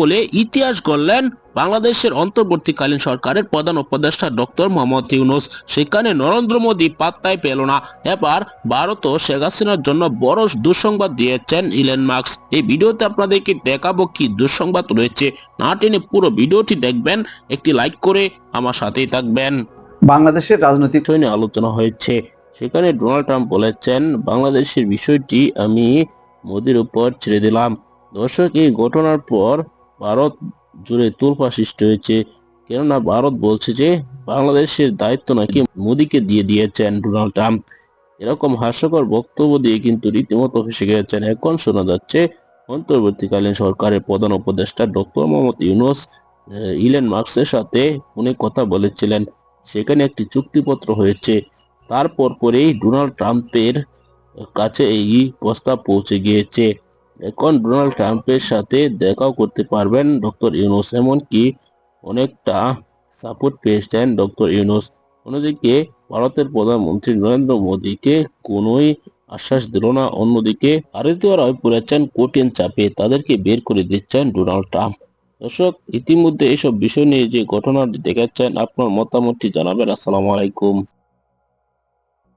বলে ইতিহাস গড়লেন বাংলাদেশের অন্তর্বর্তীকালীন সরকারের প্রধান উপদেষ্টা ডক্টর মোহাম্মদ ইউনুস। সেখানে নরেন্দ্র মোদী পাত্তায় পেল না। এবার ভারত ও শেখ হাসিনার জন্য বড় দুঃসংবাদ দিয়েছেন ইলেন মার্কস এই ভিডিওতে আপনাদেরকে দেখাবো কি দুঃসংবাদ রয়েছে। না টেনে পুরো ভিডিওটি দেখবেন একটি লাইক করে আমার সাথেই থাকবেন। বাংলাদেশের রাজনৈতিক নিয়ে আলোচনা হয়েছে। সেখানে ডোনাল্ড ট্রাম্প বলেছেন বাংলাদেশের বিষয়টি আমি মোদির উপর ছেড়ে দিলাম। দর্শক এই ঘটনার পর ভারত জুড়ে তোলপা সৃষ্টি হয়েছে। কেননা ভারত বলছে যে, বাংলাদেশের দায়িত্ব নাকি মোদিকে দিয়ে দিয়েছেন ডোনাল্ড ট্রাম্প। এরকম হাস্যকর বক্তব্য দিয়ে কিন্তু রীতিমতো ফেসে গেছেন। এখন শোনা যাচ্ছে, অন্তর্বর্তীকালীন সরকারের প্রধান উপদেষ্টা ডক্টর মোহাম্মদ ইউনুস ইলেন মার্কসের সাথে ফোনে কথা বলেছিলেন। সেখানে একটি চুক্তিপত্র হয়েছে। তারপর পরেই ডোনাল্ড ট্রাম্পের কাছে এই প্রস্তাব পৌঁছে গিয়েছে। এখন ডোনাল্ড ট্রাম্পের সাথে দেখাও করতে পারবেন ডক্টর ইউনুস এমনকি অনেকটা সাপোর্ট পেয়েছেন ডক্টর ইউনুস অন্যদিকে ভারতের প্রধানমন্ত্রী নরেন্দ্র মোদীকে কোনোই আশ্বাস দিল না। অন্যদিকে ভারতীয়রা হয়ে পড়েছেন কঠিন চাপে তাদেরকে বের করে দিচ্ছেন ডোনাল্ড ট্রাম্প দর্শক, ইতিমধ্যে এইসব বিষয় নিয়ে যে ঘটনাটি দেখাচ্ছেন আপনার মতামতটি জানাবেন। আসসালামু আলাইকুম।